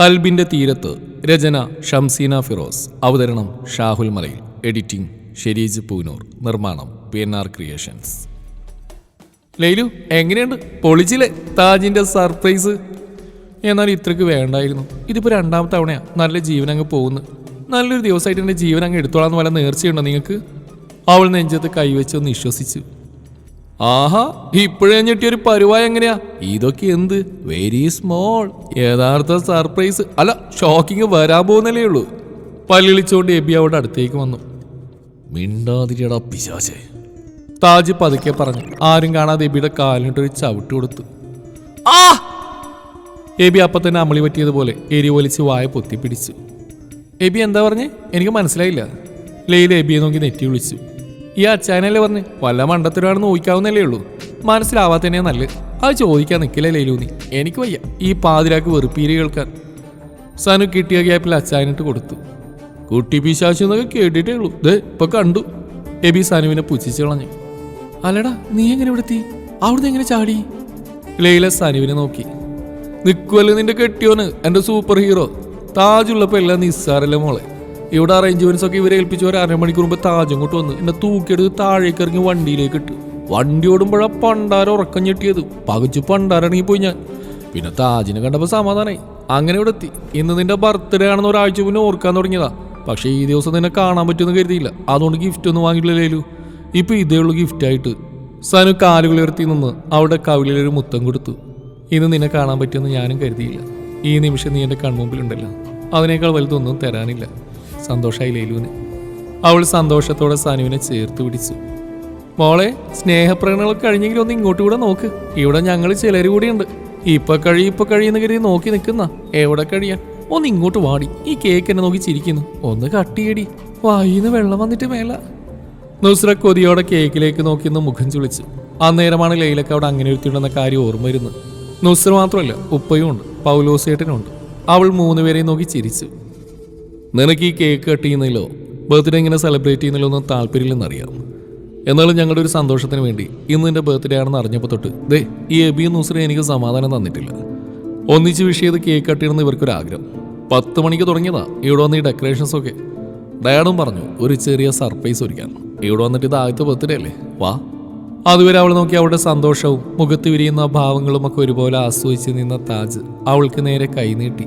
കൽബിന്റെ തീരത്ത് രചന ഷംസീന ഫിറോസ് അവതരണം ഷാഹുൽ മലയിൽ. എഡിറ്റിംഗ് ഷെരീജ് പൂനൂർ നിർമ്മാണം P N R creations. Lailu എങ്ങനെയുണ്ട്? പൊളിച്ചില്ലേ? താജിന്റെ സർപ്രൈസ്? എന്നാൽ ഇത്രക്ക് വേണ്ടായിരുന്നു. ഇതിപ്പോ രണ്ടാമത്തെ തവണയാ. നല്ല ജീവൻ അങ്ങ് പോകുന്നു. നല്ലൊരു ദിവസമായിട്ട് എന്റെ ജീവൻ അങ്ങ് എടുത്തോളാന്ന് വല്ല നേർച്ചയുണ്ടോ നിങ്ങൾക്ക്? അവൾ നെഞ്ചത്ത് കൈവച്ചൊന്ന് വിശ്വസിച്ചു. ആഹാ ഇപ്പോഴേ ഞെട്ടിയൊരു പരുവായ എങ്ങനെയാ? ഇതൊക്കെ എന്ത്? വെരി സ്മോൾ യഥാർത്ഥ സർപ്രൈസ് അല്ല ഷോക്കിങ് വരാൻ പോകുന്നല്ലേ ഉള്ളൂ. പല്ലിളിച്ചുകൊണ്ട് എബി അവിടെ അടുത്തേക്ക് വന്നു. മിണ്ടാതിരിയടാ പിശാചേ. താജ് പതുക്കെ പറഞ്ഞു. ആരും കാണാതെ എബിയുടെ കാലിനിട്ടൊരു ചവിട്ട് കൊടുത്തു. ആ! എബി അപ്പൊ തന്നെ അമളി പറ്റിയതുപോലെ എരി വലിച്ച് വായ പൊത്തിപ്പിടിച്ചു. എബി എന്താ പറഞ്ഞേ? എനിക്ക് മനസ്സിലായില്ല. ലൈല എബിയെ നോക്കി നെറ്റി വിളിച്ചു. ഈ അച്ഛനല്ലേ പറഞ്ഞ്? വല്ല മണ്ടത്തരാണെന്ന് ചോദിക്കാവുന്നല്ലേ ഉള്ളൂ. മനസ്സിലാവാത്തന്നെ നല്ല അത് ചോദിക്കാൻ നിൽക്കില്ല ലൈലു നീ? എനിക്ക് വയ്യ. ഈ പാതിരാക്ക് വെറുപ്പീര് കേൾക്കാൻ. സനു കിട്ടിയ ഗ്യാപ്പിൽ അച്ചായനിട്ട് കൊടുത്തു. കുട്ടി പിശാശു എന്നൊക്കെ കേട്ടിട്ടേ ഉള്ളൂ. ദേ ഇപ്പൊ കണ്ടു. എബി സനുവിനെ പുച്ഛിച്ചു കളഞ്ഞു. അല്ലടാ നീ എങ്ങനെ ഇവിടെ എത്തി? അവിടുന്ന് എങ്ങനെ ചാടി? ലൈല സനുവിനെ നോക്കി. നിക്കുവല്ലേ നിന്റെ കെട്ടിയോന് എന്റെ സൂപ്പർ ഹീറോ? താജുള്ളപ്പോ എല്ലാം നിസ്സാരല്ലേ മോളെ? ഇവിടെ അറേഞ്ച്മെന്റ്സ് ഒക്കെ ഇവരെ ഏൽപ്പിച്ച് ഒരു അരമണിക്കൂർ മുമ്പ് താജ് അങ്ങോട്ട് വന്ന്. എന്നെ തൂക്കിയെടുത്ത് താഴേക്ക് ഇറങ്ങി വണ്ടിയിലേക്ക് ഇട്ട്. വണ്ടി ഓടുമ്പോഴാ പണ്ടാരം ഉറക്കം ഞെട്ടിയത്. പകച്ചു പണ്ടാരണങ്ങി പോയി ഞാൻ. പിന്നെ താജിനെ കണ്ടപ്പോൾ സമാധാനായി. അങ്ങനെ ഇവിടെ എത്തി. ഇന്ന് നിന്റെ ബർത്ത്ഡേ ആണെന്ന് ഒരാഴ്ച മുന്നേ ഓർക്കാൻ തുടങ്ങിയതാ. പക്ഷേ ഈ ദിവസം നിന്നെ കാണാൻ പറ്റുമെന്ന് കരുതിയില്ല. അതുകൊണ്ട് ഗിഫ്റ്റ് ഒന്നും വാങ്ങിയില്ലല്ലോ ഇപ്പൊ ഇതേ ഉള്ളൂ ഗിഫ്റ്റ് ആയിട്ട്. സനു കാലുകൾ ഉയർത്തി നിന്ന് അവിടെ കവിളിലൊരു മുത്തം കൊടുത്തു. ഇന്ന് നിന്നെ കാണാൻ പറ്റുമെന്ന് ഞാനും കരുതിയില്ല. ഈ നിമിഷം നീ എന്റെ കൺമുമ്പിലുണ്ടല്ലോ. അതിനേക്കാൾ വലുതൊന്നും തരാനില്ല. സന്തോഷമായി ലൈലുവിന്. അവൾ സന്തോഷത്തോടെ സനുവിനെ ചേർത്ത് പിടിച്ചു. മോളെ സ്നേഹപ്രകടനങ്ങൾ കഴിഞ്ഞെങ്കിലും ഒന്ന് ഇങ്ങോട്ട് കൂടെ നോക്ക്. ഇവിടെ ഞങ്ങൾ ചിലർ കൂടിയുണ്ട്. ഇപ്പൊ കഴി ഇപ്പൊ കഴിയുന്ന കരുതി നോക്കി നിൽക്കുന്ന. എവിടെ കഴിയാൻ? ഒന്ന് ഇങ്ങോട്ട് വാടി. ഈ കേക്ക് എന്നെ നോക്കി ചിരിക്കുന്നു. ഒന്ന് കട്ടിയടി. വായിന്ന് വെള്ളം വന്നിട്ട് മേല. നുസ്ര കൊതിയോടെ കേക്കിലേക്ക് നോക്കി ഒന്ന് മുഖം ചുളിച്ചു. അന്നേരമാണ് ലൈലക്ക് അവിടെ അങ്ങനെ ഒരുത്തിയുണ്ടെന്ന കാര്യം ഓർമ്മ വരുന്നത്. നുസ്ര മാത്രമല്ല ഉപ്പയും ഉണ്ട്. പൗലോസേട്ടനും ഉണ്ട്. അവൾ മൂന്നുപേരെയും നോക്കി ചിരിച്ചു. നിനക്ക് ഈ കേക്ക് കട്ട് ചെയ്യുന്നതിലോ ബർത്ത്ഡേ ഇങ്ങനെ സെലിബ്രേറ്റ് ചെയ്യുന്നതിലോ ഒന്നും താല്പര്യമില്ലെന്നറിയാം. എന്നാലും ഞങ്ങളുടെ ഒരു സന്തോഷത്തിന് വേണ്ടി ഇന്ന് എന്റെ ബർത്ത്ഡേ ആണെന്ന് അറിഞ്ഞപ്പോൾ തൊട്ട് ദേ ഈ എബി നുസ്ര എനിക്ക് സമാധാനം തന്നിട്ടില്ല. ഒന്നിച്ച് വിഷ് ചെയ്ത് കേക്ക് കട്ട് ചെയ്യണമെന്ന് ഇവർക്കൊരാഗ്രഹം. പത്ത് മണിക്ക് തുടങ്ങിയതാ ഇവിടെ വന്ന് ഈ ഡെക്കറേഷൻസ് ഒക്കെ. ഡാഡും പറഞ്ഞു ഒരു ചെറിയ സർപ്രൈസ് ഒരുക്കാൻ. ഇവിടെ വന്നിട്ട് ഇത് ആദ്യത്തെ ബർത്ത്ഡേ അല്ലേ? വാ. അതുവരെ അവൾ നോക്കി അവളുടെ സന്തോഷവും മുഖത്ത് വിരിയുന്ന ഭാവങ്ങളും ഒക്കെ ഒരുപോലെ ആസ്വദിച്ച് നിന്ന താജ് അവൾക്ക് നേരെ കൈനീട്ടി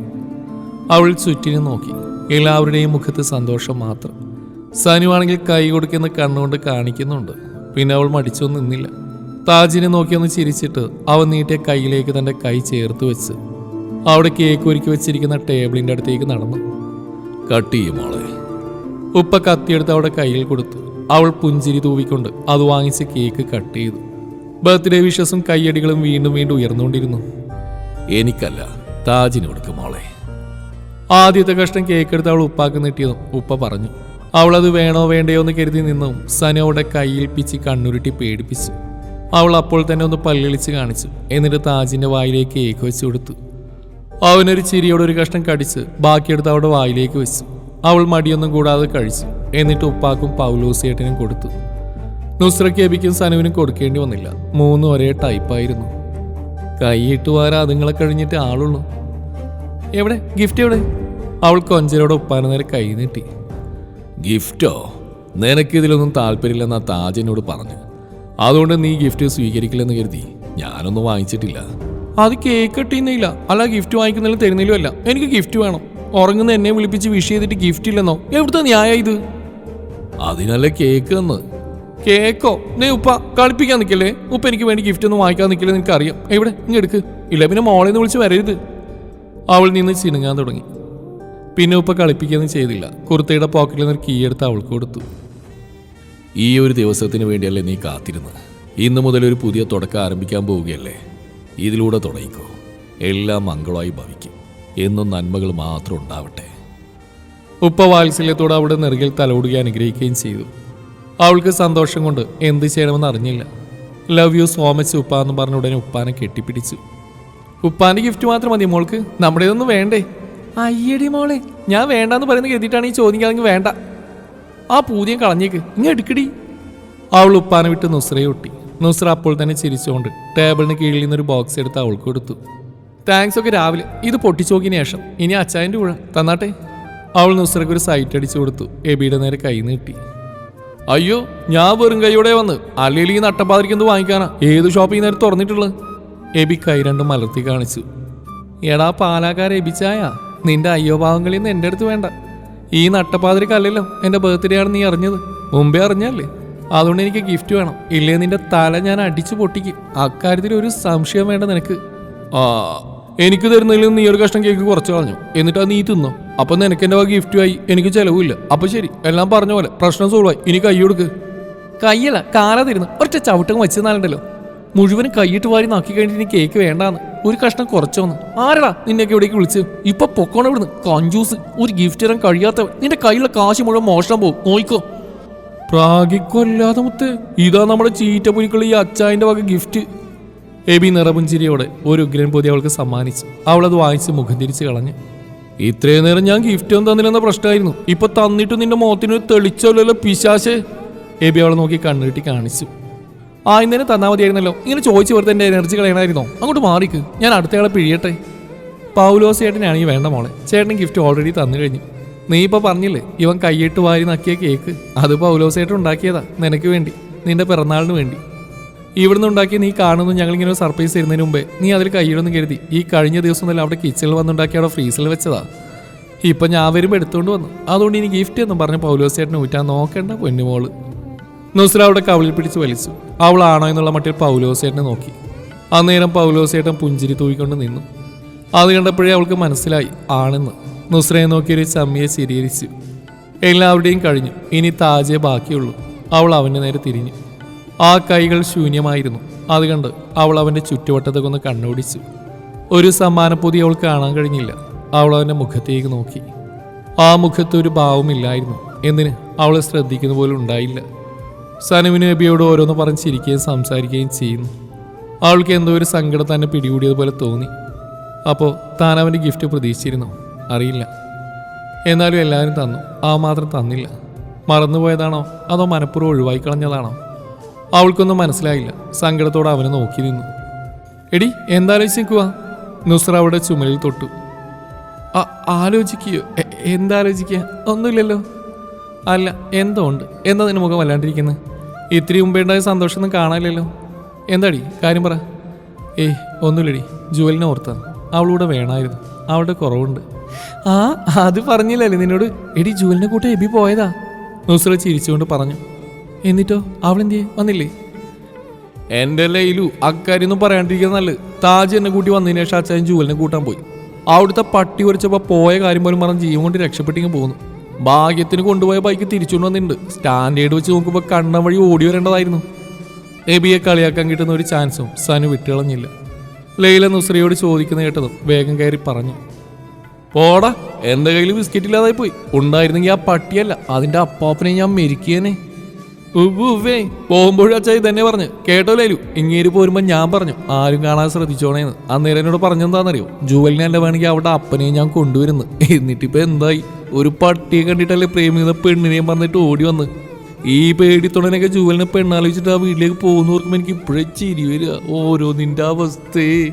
അവൾ ചുറ്റിനും നോക്കി. എല്ലാവരുടെയും മുഖത്ത് സന്തോഷം മാത്രം. സനുവാണെങ്കിൽ കൈ കൊടുക്കുന്ന കണ്ണുകൊണ്ട് കാണിക്കുന്നുണ്ട്. പിന്നെ അവൾ മടിച്ചൊന്നും നിന്നില്ല. താജിനെ നോക്കിയൊന്ന് ചിരിച്ചിട്ട് അവൻ നീട്ടിയ കൈയിലേക്ക് തന്റെ കൈ ചേർത്ത് വെച്ച് അവിടെ കേക്ക് ഒരുക്കി വെച്ചിരിക്കുന്ന ടേബിളിന്റെ അടുത്തേക്ക് നടന്നു. കട്ട് ചെയ്യും മോളെ. ഉപ്പ കത്തിയെടുത്ത് അവിടെ കയ്യിൽ കൊടുത്തു. അവൾ പുഞ്ചിരി തൂവിക്കൊണ്ട് അത് വാങ്ങിച്ച് കേക്ക് കട്ട് ചെയ്തു. ബർത്ത്ഡേ വിഷസും കയ്യടികളും വീണ്ടും വീണ്ടും ഉയർന്നുകൊണ്ടിരുന്നു. എനിക്കല്ല താജിന് കൊടുക്കും മോളെ. ആദ്യത്തെ കഷ്ടം കേക്ക് എടുത്ത് അവൾ ഉപ്പാക്ക് നീട്ടിയതും ഉപ്പ പറഞ്ഞു. അവൾ അത് വേണോ വേണ്ടയോ എന്ന് കരുതി നിന്നും സനു കയ്യിൽ പിച്ച് കണ്ണുരുട്ടി പേടിപ്പിച്ചു. അവൾ അപ്പോൾ തന്നെ ഒന്ന് പല്ലിളിച്ച് കാണിച്ചു. എന്നിട്ട് താജിന്റെ വായിലേക്ക് കേക്ക് വെച്ച് കൊടുത്തു. അവനൊരു ചിരിയോടെ ഒരു കഷ്ണം കടിച്ച് ബാക്കിയെടുത്ത് അവളുടെ വായിലേക്ക് വെച്ചു. അവൾ മടിയൊന്നും കൂടാതെ കഴിച്ചു. എന്നിട്ട് ഉപ്പാക്കും പൗലോസിയേട്ടനും കൊടുത്തു. നുസ്രയ്ക്ക് എബിക്കും സനുവിനും കൊടുക്കേണ്ടി വന്നില്ല. മൂന്നും ഒരേ ടൈപ്പായിരുന്നു കൈയിട്ട് വാരാ അതുങ്ങളെ കഴിഞ്ഞിട്ട് ആളുള്ളൂ. എവിടെ? ഗിഫ്റ്റ് എവിടെ? അവൾ കൊഞ്ചലോടെ ഉപ്പാന നേരെ കൈ നീട്ടി. ഗിഫ്റ്റോ? നിനക്കിതിലൊന്നും താല്പര്യമില്ലെന്ന് താജ് എന്നോട് പറഞ്ഞു. അതുകൊണ്ട് നീ ഗിഫ്റ്റ് സ്വീകരിക്കില്ലെന്ന് കരുതി ഞാനൊന്നും വാങ്ങിച്ചിട്ടില്ല. അത് കേക്ക് കട്ടിന്നില്ല അല്ല ഗിഫ്റ്റ് വാങ്ങിക്കുന്നതിലും തരുന്നില്ലോ അല്ല എനിക്ക് ഗിഫ്റ്റ് വേണം. ഉറങ്ങുന്ന എന്നെ വിളിപ്പിച്ച് വിഷ് ചെയ്തിട്ട് ഗിഫ്റ്റ് ഇല്ലെന്നോ? എവിടുത്തെ ന്യായ ഇത്? അതിനല്ലേ കേക്ക് എന്ന്? കേക്കോ നീ ഉപ്പ കളിപ്പിക്കാൻ നിൽക്കല്ലേ ഉപ്പ എനിക്ക് വേണ്ടി ഗിഫ്റ്റ് ഒന്നും വാങ്ങിക്കാൻ നിൽക്കില്ലേ നിനക്കറിയാം. എവിടെ? ഇങ്ങെടുക്ക് ഇല്ല പിന്നെ മോളെ നിന്ന് വിളിച്ച് വരരുത്. അവൾ നിന്ന് ചിനുങ്ങാൻ തുടങ്ങി. പിന്നെ ഉപ്പ കളിപ്പിക്കുകയൊന്നും ചെയ്തില്ല. കുർത്തയുടെ പോക്കറ്റിൽ നിന്ന് കീ എടുത്ത് അവൾക്ക് കൊടുത്തു. ഈ ഒരു ദിവസത്തിന് വേണ്ടിയല്ലേ നീ കാത്തിരുന്നത്? ഇന്നു മുതൽ ഒരു പുതിയ തുടക്കം ആരംഭിക്കാൻ പോവുകയല്ലേ? ഇതിലൂടെ തുടങ്ങിക്കോ. എല്ലാം മംഗളമായി ഭവിക്കും. എന്നും നന്മകൾ മാത്രം ഉണ്ടാവട്ടെ. ഉപ്പ വാത്സല്യത്തോടെ അവിടെ നെറുകിൽ തലോടുകയും അനുഗ്രഹിക്കുകയും ചെയ്തു. അവൾക്ക് സന്തോഷം കൊണ്ട് എന്ത് ചെയ്യണമെന്ന് അറിഞ്ഞില്ല. ലവ് യു സോ മച്ച് ഉപ്പ എന്ന് പറഞ്ഞ ഉടനെ ഉപ്പാനെ കെട്ടിപ്പിടിച്ചു. ഉപ്പാന്റെ ഗിഫ്റ്റ് മാത്രം മതി മോൾക്ക്. നമ്മുടെ ഇതൊന്നും വേണ്ടേ. അയ്യടി മോളെ ഞാൻ വേണ്ടാന്ന് പറയുന്നത് കരുതിയിട്ടാണ് ഈ ചോദിക്കാതെങ്കിൽ വേണ്ട. ആ പൂതിയും കളഞ്ഞേക്ക്. ഇങ്ങ് എടുക്കടി. അവൾ ഉപ്പാനെ വിട്ട് നുസ്രയെ ഒട്ടി. നുസ്ര അപ്പോൾ തന്നെ ചിരിച്ചുകൊണ്ട് ടേബിളിന് കീഴിൽ നിന്നൊരു ബോക്സ് എടുത്ത് അവൾക്ക് കൊടുത്തു. താങ്ക്സ് ഒക്കെ രാവിലെ. ഇത് പൊട്ടിച്ചു നോക്കിയ ശേഷം. ഇനി അച്ചായന്റെ കൂടെ. തന്നാട്ടെ. അവൾ നുസ്രയ്ക്ക് ഒരു സൈറ്റ് അടിച്ചു കൊടുത്തു. എബിയുടെ നേരെ കൈ നീട്ടി. അയ്യോ ഞാൻ വെറും കൈയോടെ വന്ന്. അല്ലെങ്കിൽ ഈ നട്ടപ്പാതിരിക്കുന്നത് വാങ്ങിക്കാനാ? ഏത് ഷോപ്പിൽ നേരെ തുറന്നിട്ടുള്ളത്? എബി കൈ രണ്ടും മലർത്തി കാണിച്ചു. എടാ പാലാക്കാർ എബിച്ചായ നിന്റെ അയ്യോ ഭാവങ്ങളിൽ നിന്ന് എന്റെ അടുത്ത് വേണ്ട. ഈ നട്ടപ്പാതിരിക്കല്ലല്ലോ എന്റെ ബർത്ത്ഡേ ആണ് നീ അറിഞ്ഞത്. മുമ്പേ അറിഞ്ഞല്ലേ? അതുകൊണ്ട് എനിക്ക് ഗിഫ്റ്റ് വേണം. ഇല്ലേ നിന്റെ തല ഞാൻ അടിച്ചു പൊട്ടിക്കും. അക്കാര്യത്തിൽ ഒരു സംശയം വേണ്ട നിനക്ക്. ആ എനിക്ക് തരുന്നതിൽ നീ ഒരു കഷ്ണം കേക്ക് കുറച്ച് കളഞ്ഞു. എന്നിട്ട് അത് നീ തിന്നോ. അപ്പൊ നിനക്ക് വക ഗിഫ്റ്റ് ആയി. എനിക്ക് ചെലവില്ല അപ്പൊ ശരി എല്ലാം പറഞ്ഞ പോലെ പ്രശ്നം സോൾവായി ഇനി കൈ കൊടുക്ക്. കയ്യല്ല കാല തരുന്നു. ഒറ്റ ചവിട്ടം വെച്ചെന്നാലുണ്ടല്ലോ മുഴുവനും കൈയിട്ട് വാരി നാക്കി കഴിഞ്ഞിട്ട് ഇനി കേക്ക് വേണ്ടാന്ന്. ഒരു കഷ്ണം കുറച്ചോന്ന്. ആരടാ നിന്നെയൊക്കെ ഇവിടേക്ക് വിളിച്ച്? ഇപ്പൊ പൊക്കോണ ഇവിടുന്ന്. കഞ്ചൂസ്. ഒരു ഗിഫ്റ്റ് തരാൻ കഴിയാത്തവൻ. നിന്റെ കയ്യിലുള്ള കാശ് മുഴുവൻ മോഷണം പോകും നോയിക്കോ. പ്രാഗിക്കൊല്ലാതെ മുത്ത്. ഇതാ നമ്മുടെ ചീറ്റ പുലിക്കുള്ള ഈ അച്ചായന്റെ വക ഗിഫ്റ്റ് എബി നിറപുഞ്ചിരിയോടെ ഒരു ഉഗ്രൻ പൊതി അവൾക്ക് സമ്മാനിച്ചു. അവളത് വാങ്ങിച്ച് മുഖം തിരിച്ച് കളഞ്ഞു. ഇത്രയും നേരം ഞാൻ ഗിഫ്റ്റ് ഒന്നും തന്നില്ലെന്ന പ്രശ്നമായിരുന്നു. ഇപ്പൊ തന്നിട്ട് നിന്റെ മുഖത്തിനൊരു തെളിച്ചല്ലോ പിശാശ്. എബി അവളെ നോക്കി കണ്ണുകെട്ടി കാണിച്ചു. ആ ഇന്നലെ തന്നാൽ മതിയായിരുന്നല്ലോ ഇങ്ങനെ ചോദിച്ചു വെറുതെ എന്റെ എനർജി കളയണമായിരുന്നോ? അങ്ങോട്ട് മാറിക്ക്. ഞാൻ അടുത്തയാളെ പിഴിയട്ടെ. പൗലോസ് ചേട്ടനാണെങ്കിൽ വേണ്ട മോളെ. ചേട്ടൻ ഗിഫ്റ്റ് ഓൾറെഡി തന്നു കഴിഞ്ഞു. നീ ഇപ്പോൾ പറഞ്ഞില്ലേ ഇവൻ കൈയിട്ട് വാരി നക്കിയ കേക്ക് അത് പൗലോസ് ചേട്ടൻ ഉണ്ടാക്കിയതാ നിനക്ക് വേണ്ടി. നിന്റെ പിറന്നാളിന് വേണ്ടി. ഇവിടുന്ന് ഉണ്ടാക്കി നീ കാണുന്നു ഞങ്ങളിങ്ങനെ ഒരു സർപ്രൈസ് തരുന്നതിന് മുമ്പേ. നീ അതിൽ കൈയിടുന്നു കരുതി. ഈ കഴിഞ്ഞ ദിവസം തന്നെ അവിടെ കിച്ചണിൽ വന്നുണ്ടാക്കി അവിടെ ഫ്രീസിൽ വെച്ചതാ. ഇപ്പം ഞാൻ വരുമ്പോൾ എടുത്തുകൊണ്ട് വന്നു. അതുകൊണ്ട് ഇനി ഗിഫ്റ്റ് എന്നും പറഞ്ഞ് പൗലോസ് ചേട്ടനെ ഊറ്റാൻ നോക്കേണ്ട പൊന്നുമോൾ. നുസ്ര അവിടെ കവളിൽ പിടിച്ച് വലിച്ചു. അവളാണോ എന്നുള്ള മട്ടിൽ പൗലോസേട്ടനെ നോക്കി. അന്നേരം പൗലോസേട്ടൻ പുഞ്ചിരി തൂയിക്കൊണ്ട് നിന്നു. അത് കണ്ടപ്പോഴേ അവൾക്ക് മനസ്സിലായി ആണെന്ന്. നുസ്രയെ നോക്കി ഒരു ചമ്മിയെ ചിരിയിരിച്ചു എല്ലാവരുടെയും കഴിഞ്ഞു. ഇനി താജയെ ബാക്കിയുള്ളൂ. അവൾ അവന്റെ നേരെ തിരിഞ്ഞു. ആ കൈകൾ ശൂന്യമായിരുന്നു. അത് കണ്ട് അവൾ അവന്റെ ചുറ്റുവട്ടത്തൊക്കെ ഒന്ന് കണ്ണോടിച്ചു. ഒരു സമ്മാനപ്പൊതി അവൾ കാണാൻ കഴിഞ്ഞില്ല. അവൾ അവന്റെ മുഖത്തേക്ക് നോക്കി. ആ മുഖത്ത് ഒരു ഭാവമില്ലായിരുന്നു. എന്തിന്? അവളെ ശ്രദ്ധിക്കുന്ന പോലും ഉണ്ടായില്ല. സനുവിന് നബിയോട് ഓരോന്ന് പറഞ്ഞ് ചിരിക്കുകയും സംസാരിക്കുകയും ചെയ്യുന്നു. അവൾക്ക് എന്തോ ഒരു സങ്കടം തന്നെ പിടികൂടിയതുപോലെ തോന്നി. അപ്പോൾ താൻ അവന്റെ ഗിഫ്റ്റ് പ്രതീക്ഷിച്ചിരുന്നു? അറിയില്ല. എന്നാലും എല്ലാവരും തന്നു. ആ മാത്രം തന്നില്ല. മറന്നുപോയതാണോ? അതോ മനഃപൂർവം ഒഴിവാക്കി കളഞ്ഞതാണോ അവൾക്കൊന്നും മനസ്സിലായില്ല. സങ്കടത്തോടെ അവനെ നോക്കി നിന്നു. എടി എന്താലോചിക്കുക നുസ്ര അവിടെ ചുമലിൽ തൊട്ടു. ആലോചിക്കുകയോ എന്താലോചിക്കുക? ഒന്നുമില്ലല്ലോ. അല്ല എന്തോ ഉണ്ട് എന്താ നിന്റെ മുഖം വല്ലാണ്ടിരിക്കുന്നത് ഇത്തിരി മുമ്പേ ഉണ്ടായ സന്തോഷമൊന്നും കാണാനില്ലല്ലോ. എന്താടി? കാര്യം പറ. ഏയ് ഒന്നുമില്ലടി. ജുവലിനെ ഓർത്താണ്. അവളൂടെ വേണമായിരുന്നു അവളുടെ കുറവുണ്ട്. ആ അത് പറഞ്ഞില്ലല്ലേ നിന്നോട്? എടി ജുവലിനെ കൂട്ടി എബി പോയതാ. നുസ്ര ചിരിച്ചുകൊണ്ട് പറഞ്ഞു. എന്നിട്ടോ അവളെന്തിയെ? വന്നില്ലേ? എന്റെ ലൈലു അക്കാര്യൊന്നും പറയാണ്ടിരിക്കുന്ന നല്ലത്. താജ് എന്നെ കൂട്ടി വന്നതിന് ശേഷം അച്ഛൻ ജുവലിനെ കൂട്ടാൻ പോയി. അവിടുത്തെ പട്ടി ഉരച്ചപ്പോ പോയ കാര്യം പോലും പറഞ്ഞ് ജീവൻ കൊണ്ട് രക്ഷപ്പെട്ടിങ്ങ് പോകുന്നു. ഭാഗ്യത്തിന് കൊണ്ടുപോയ ബൈക്ക് തിരിച്ചുകൊണ്ട് വന്നിട്ടുണ്ട്. സ്റ്റാൻഡേർഡ് വെച്ച് നോക്കുമ്പോൾ കണ്ണ വഴി ഓടി വരേണ്ടതായിരുന്നു. എബിയെ കളിയാക്കാൻ കിട്ടുന്ന ഒരു ചാൻസും സനു വിട്ടുകളഞ്ഞില്ല. ലൈല നുസ്രയോട് ചോദിക്കുന്ന കേട്ടതും വേഗം കയറി പറഞ്ഞു. പോടാ എന്റെ കയ്യിൽ ബിസ്ക്കറ്റ് ഇല്ലാതായി പോയി ഉണ്ടായിരുന്നെങ്കിൽ ആ പട്ടിയല്ല അതിന്റെ അപ്പാപ്പനെ ഞാൻ മെരിക്കിയനെ. ഉവ്വേ പോകുമ്പോഴും അച്ചായി തന്നെ പറഞ്ഞു. കേട്ടോ ലേലു ഇങ്ങേര് പോരുമ്പോ ഞാൻ പറഞ്ഞു ആരും കാണാൻ ശ്രദ്ധിച്ചോണേന്ന് അന്നേരം എന്നോട് പറഞ്ഞെന്താണെന്നറിയോ ജുവലിനെ എന്റെ വേണമെങ്കിൽ അവിടെ അപ്പനെയും ഞാൻ കൊണ്ടുവരുന്നു. എന്നിട്ടിപ്പോ എന്തായി? ഒരു പട്ടിയെ കണ്ടിട്ടല്ലേ പ്രേമിക്കുന്ന പെണ്ണിനെയും പറഞ്ഞിട്ട് ഓടി വന്ന്. ഈ പേടിത്തൊടനൊക്കെ ജുവലിനെ പെണ്ണാലോചിച്ചിട്ട് ആ വീട്ടിലേക്ക് പോകുന്ന ഓർക്കുമ്പോ എനിക്ക് ഇപ്പോഴേ ചിരി വരിക. ഓരോ നിന്റെ അവസ്ഥയെ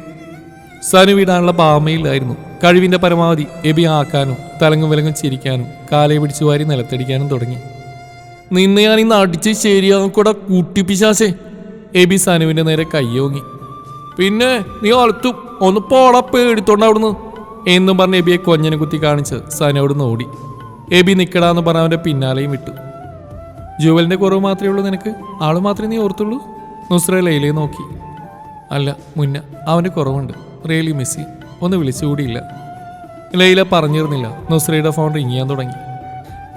സനു വിടാനുള്ള പാമയില്ലായിരുന്നു. കഴിവിന്റെ പരമാവധി എബി ആക്കാനും തലങ്ങും വിലങ്ങും ചിരിക്കാനും കാലയെ പിടിച്ചു വാരി നിലത്തടിക്കാനും തുടങ്ങി. നിന്നെ ഞാൻ ഇന്ന് അടിച്ച് ശരിയാക്കൂടെ കൂട്ടിപ്പിശാശേ എബി സനുവിന്റെ നേരെ കയ്യോങ്ങി പിന്നെ നീ വളർത്തും ഒന്ന് പോടാ പേടിത്തോണ്ട അവിടുന്ന്. എന്നും പറഞ്ഞ് എബിയെ കൊഞ്ഞനെ കുത്തി കാണിച്ച് സനു അവിടുന്ന് ഓടി. എബി നിക്കടാന്ന് പറഞ്ഞ അവന്റെ പിന്നാലെയും വിട്ടു. ജുവലിന്റെ കുറവ് മാത്രമേ ഉള്ളൂ നിനക്ക്? ആൾ മാത്രമേ നീ ഓർത്തുള്ളൂ? നുസ്ര ലൈലയെ നോക്കി. അല്ല മുന്ന അവന്റെ കുറവുണ്ട്. റിയലി മിസ്സി ഒന്ന് വിളിച്ചുകൂടിയില്ല. ലൈല പറഞ്ഞിരുന്നില്ല. നുസ്രയുടെ ഫോൺ റിങ് ചെയ്യാൻ തുടങ്ങി.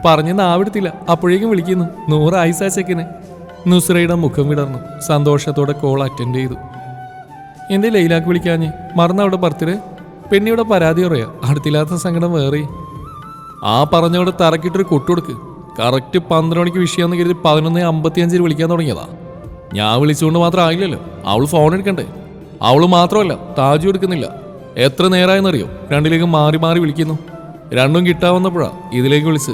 പറഞ്ഞ് നാവിടത്തില്ല. അപ്പോഴേക്കും വിളിക്കുന്നു. നൂറ് ആയിസാ നുസ്രയുടെ മുഖം വിടർന്നു. സന്തോഷത്തോടെ കോൾ അറ്റൻഡ് ചെയ്തു. എന്തേ ലൈലാക്ക് വിളിക്കാഞ്ഞ്? മറന്ന അവിടെ ബർത്ത്ഡേ? പെണ്ണിയുടെ പരാതി പറയാ. അടുത്തില്ലാത്ത സങ്കടം വേറെ. ആ പറഞ്ഞവിടെ തറക്കിട്ടൊരു കൊട്ടുകൊടുക്ക്. കറക്റ്റ് പന്ത്രണ്ട് മണിക്ക് വിഷയമെന്ന് കരുതി പതിനൊന്ന് അമ്പത്തിയഞ്ചിൽ വിളിക്കാൻ തുടങ്ങിയതാ. ഞാൻ വിളിച്ചുകൊണ്ട് മാത്രം ആയില്ലല്ലോ. അവൾ ഫോൺ എടുക്കണ്ടേ? അവൾ മാത്രമല്ല താജു എടുക്കുന്നില്ല. എത്ര നേരമായെന്നറിയോ രണ്ടിലേക്ക് മാറി മാറി വിളിക്കുന്നു. രണ്ടും കിട്ടാവുന്നപ്പോഴാണ് ഇതിലേക്ക് വിളിച്ച്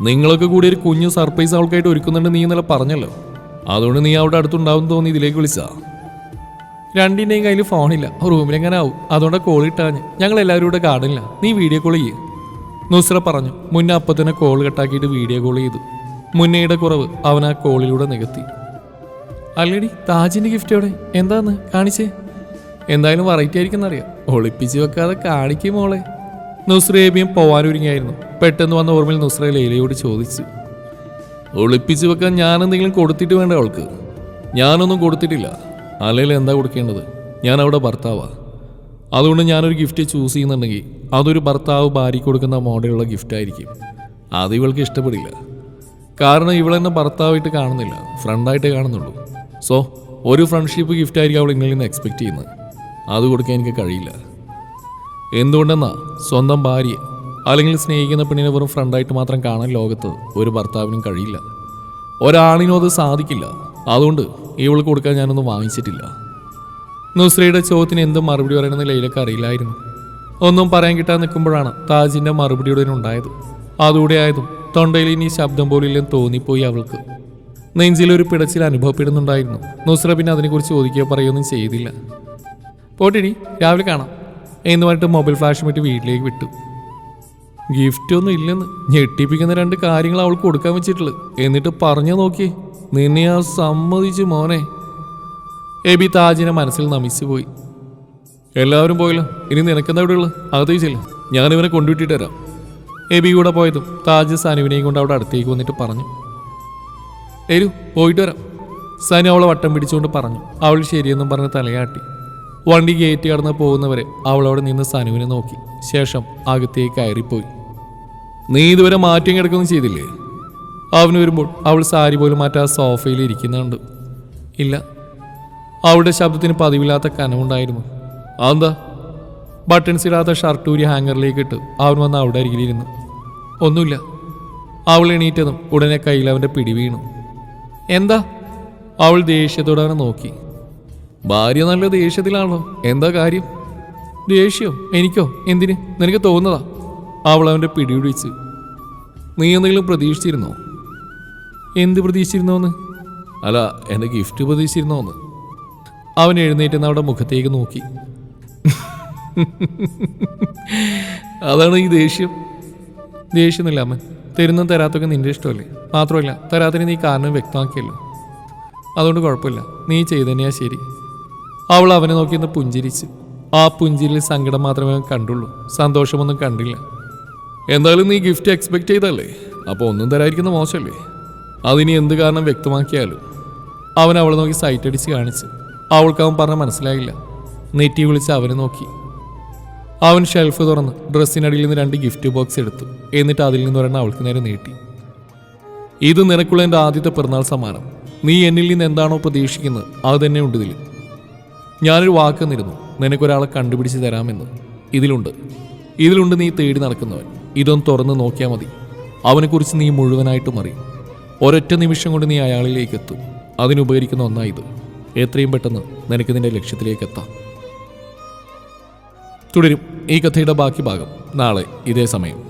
നിങ്ങളൊക്കെ കൂടി ഒരു കുഞ്ഞു സർപ്രൈസ് അവൾക്കായിട്ട് ഒരുക്കുന്നുണ്ട് നീ ഇന്നലെ പറഞ്ഞല്ലോ. അതുകൊണ്ട് നീ അവിടെ അടുത്തുണ്ടാവും തോന്നി ഇതിലേക്ക് വിളിച്ചാ രണ്ടിന്റെയും കയ്യിൽ ഫോണില്ല. റൂമിലെങ്ങനെ ആവും അതുകൊണ്ട് കോൾ ഇട്ടാഞ്ഞ്. ഞങ്ങൾ എല്ലാവരും കൂടെ കാണില്ല. നീ വീഡിയോ കോൾ ചെയ്യ്. നുസ്ര പറഞ്ഞു. മുന്നേ അപ്പം തന്നെ കോൾ കട്ടാക്കിയിട്ട് വീഡിയോ കോൾ ചെയ്തു. മുന്നയുടെ കുറവ് അവൻ ആ കോളിലൂടെ നികത്തി. അല്ലടി താജിന്റെ ഗിഫ്റ്റ് എവിടെ? എന്താന്ന്? കാണിച്ചേ. എന്തായാലും വെറൈറ്റി ആയിരിക്കും എന്നറിയാം. ഒളിപ്പിച്ച് വെക്കാതെ കാണിക്കും മോളെ. നുസ്രേബിയും പോവാനൊരുങ്ങിയായിരുന്നു പെട്ടെന്ന് വന്ന ഓർമ്മയിൽ നുസ്ര ലൈലയോട് ചോദിച്ചു ഒളിപ്പിച്ച് വെക്കാൻ ഞാനെന്തെങ്കിലും കൊടുത്തിട്ട് വേണ്ട അവൾക്ക്? ഞാനൊന്നും കൊടുത്തിട്ടില്ല. അല്ലെങ്കിൽ എന്താ കൊടുക്കേണ്ടത്? ഞാൻ അവിടെ ഭർത്താവാ. അതുകൊണ്ട് ഞാനൊരു ഗിഫ്റ്റ് ചൂസ് ചെയ്യുന്നുണ്ടെങ്കിൽ അതൊരു ഭർത്താവ് ഭാര്യയ്ക്ക് കൊടുക്കുന്ന മോഡലുള്ള ഗിഫ്റ്റ് ആയിരിക്കും. അത് ഇവൾക്ക് ഇഷ്ടപ്പെടില്ല. കാരണം ഇവളെന്നെ ഭർത്താവായിട്ട് കാണുന്നില്ല. ഫ്രണ്ടായിട്ട് കാണുന്നുള്ളൂ. സോ ഒരു ഫ്രണ്ട്ഷിപ്പ് ഗിഫ്റ്റ് ആയിരിക്കും അവൾ ഇങ്ങളിൽ നിന്ന് എക്സ്പെക്റ്റ് ചെയ്യുന്നത്. അത് കൊടുക്കാൻ എനിക്ക് കഴിയില്ല. എന്തുകൊണ്ടെന്നാ? സ്വന്തം ഭാര്യ അല്ലെങ്കിൽ സ്നേഹിക്കുന്ന പെണ്ണിനെ വെറും ഫ്രണ്ടായിട്ട് മാത്രം കാണാൻ ലോകത്ത് ഒരു ഭർത്താവിനും കഴിയില്ല. ഒരാണിനും അത് സാധിക്കില്ല. അതുകൊണ്ട് ഇവൾക്ക് കൊടുക്കാൻ ഞാനൊന്നും വാങ്ങിച്ചിട്ടില്ല. നുസ്രയുടെ ചോദ്യത്തിന് എന്തും മറുപടി പറയണമെന്ന് ലൈലക്ക് അറിയില്ലായിരുന്നു. ഒന്നും പറയാൻ കിട്ടാൻ നിൽക്കുമ്പോഴാണ് താജിന്റെ മറുപടിയുടെ ഉണ്ടായത്. അതുകൂടെ ആയതും തൊണ്ടയിൽ ഇനി ശബ്ദം പോലില്ലെന്ന് തോന്നിപ്പോയി അവൾക്ക്. നെഞ്ചിലൊരു പിടച്ചിൽ അനുഭവപ്പെടുന്നുണ്ടായിരുന്നു. നുസ്ര പിന്നെ അതിനെക്കുറിച്ച് ചോദിക്കുകയോ പറയുകയൊന്നും ചെയ്തില്ല. പോട്ടിടി രാവിലെ കാണാം. എന്ന് പറഞ്ഞിട്ട് മൊബൈൽ ഫ്ലാഷ് വിട്ട് വീട്ടിലേക്ക് വിട്ടു. ഗിഫ്റ്റ് ഒന്നും ഇല്ലെന്ന് ഞെട്ടിപ്പിക്കുന്ന രണ്ട് കാര്യങ്ങൾ അവൾക്ക് കൊടുക്കാൻ വെച്ചിട്ടുള്ളത് എന്നിട്ട് പറഞ്ഞു നോക്കി. നിന്നെ ആ സമ്മതിച്ചു മോനെ. എബി താജിനെ മനസ്സിൽ നമിച്ചു പോയി എല്ലാവരും പോയല്ലോ. ഇനി നിനക്കെന്താ ഇവിടെ ഉള്ളു അകത്തേക്ക് ചോദിച്ചില്ല. ഞാനിവനെ കൊണ്ടുവിട്ടിട്ട് തരാം എബി കൂടെ പോയതും താജ് സനുവിനെയും കൊണ്ട് അവിടെ അടുത്തേക്ക് വന്നിട്ട് പറഞ്ഞു. എരു പോയിട്ട് വരാം. സനു അവളെ വട്ടം പിടിച്ചുകൊണ്ട് പറഞ്ഞു. അവൾ ശരിയെന്നും പറഞ്ഞ് തലയാട്ടി. വണ്ടി ഗേറ്റ് കടന്ന് പോകുന്നവരെ അവളവിടെ നിന്ന് സനുവിനെ നോക്കി. ശേഷം അകത്തേക്ക് കയറിപ്പോയി. നീ ഇതുവരെ മാറ്റം കിടക്കൊന്നും ചെയ്തില്ലേ? അവന് വരുമ്പോൾ അവൾ സാരി പോലും മാറ്റാ സോഫയിൽ ഇരിക്കുന്നുണ്ട്. ഇല്ല. അവളുടെ ശബ്ദത്തിന് പതിവില്ലാത്ത കനമുണ്ടായിരുന്നു അതെന്താ? ബട്ടൺസ് ഇടാത്ത ഷർട്ട് ഊരി ഹാങ്ങറിലേക്ക് ഇട്ട് അവൻ വന്ന് അവിടെ അരികിലിരുന്നു ഒന്നുമില്ല. അവൾ എണീറ്റതും ഉടനെ കയ്യിൽ അവന്റെ പിടി വീണു. എന്താ? അവൾ ദേഷ്യത്തോടെ അവനെ നോക്കി. ഭാര്യ നല്ല ദേഷ്യത്തിലാണല്ലോ. എന്താ കാര്യം? ദേഷ്യോ? എനിക്കോ? എന്തിന്? നിനക്ക് തോന്നുന്നതാ? അവൾ അവന്റെ പിടിപിടിച്ച് നീ എന്തെങ്കിലും പ്രതീക്ഷിച്ചിരുന്നോ? എന്ത് പ്രതീക്ഷിച്ചിരുന്നോന്ന്? അല്ല എന്റെ ഗിഫ്റ്റ് പ്രതീക്ഷിച്ചിരുന്നോന്ന്? അവൻ എഴുന്നേറ്റ് അവളുടെ മുഖത്തേക്ക് നോക്കി. അതാണ് ഈ ദേഷ്യം. ദേഷ്യമൊന്നുമില്ല അമ്മ. തരുന്നതും തരാത്തൊക്കെ നിന്റെ ഇഷ്ടമല്ലേ? മാത്രമല്ല തരാത്തിന് നീ കാരണം വ്യക്തമാക്കിയല്ലോ. അതുകൊണ്ട് കുഴപ്പമില്ല നീ ചെയ്തന്നെയാ ശരി. അവൾ അവനെ നോക്കി ഒന്ന് പുഞ്ചിരിച്ചു. ആ പുഞ്ചിരിയിൽ സങ്കടം മാത്രമേ കണ്ടുള്ളൂ. സന്തോഷമൊന്നും കണ്ടില്ല. എന്തായാലും നീ ഗിഫ്റ്റ് എക്സ്പെക്ട് ചെയ്തല്ലേ? അപ്പോൾ ഒന്നും തരാതിരിക്കുന്ന മോശമല്ലേ? അതിനി എന്ത് കാരണം വ്യക്തമാക്കിയാലും അവൻ അവളെ നോക്കി സൈറ്റ് അടിച്ച് കാണിച്ച് അവൾക്ക് അവൻ പറഞ്ഞ മനസ്സിലായില്ല. നെറ്റി വിളിച്ച് അവനെ നോക്കി. അവൻ ഷെൽഫ് തുറന്ന് ഡ്രസ്സിനടിയിൽ നിന്ന് രണ്ട് ഗിഫ്റ്റ് ബോക്സ് എടുത്തു. എന്നിട്ട് അതിൽ നിന്ന് ഒരെണ്ണം അവൾക്ക് നേരെ നീട്ടി. ഇത് നിനക്കുള്ള എന്റെ ആദ്യത്തെ പിറന്നാൾ സമ്മാനം. നീ എന്നിൽ നിന്ന് എന്താണോ പ്രതീക്ഷിക്കുന്നത് അത് തന്നെ ഉണ്ട് ഇതിൽ ഞാനൊരു വാക്ക് തന്നിരുന്നു. നിനക്കൊരാളെ കണ്ടുപിടിച്ച് തരാമെന്ന്. ഇതിലുണ്ട്. ഇതിലുണ്ട് നീ തേടി നടക്കുന്നവൻ. ഇതൊന്ന് തുറന്ന് നോക്കിയാൽ മതി. അവനെക്കുറിച്ച് നീ മുഴുവനായിട്ടും അറിയും. ഒരൊറ്റ നിമിഷം കൊണ്ട് നീ അയാളിലേക്ക് എത്തും അതിനുപകരിക്കുന്ന ഒന്നായത്. എത്രയും പെട്ടെന്ന് നിനക്ക് നിന്റെ ലക്ഷ്യത്തിലേക്ക് എത്താം തുടരും. ഈ കഥയുടെ ബാക്കി ഭാഗം നാളെ ഇതേ സമയം.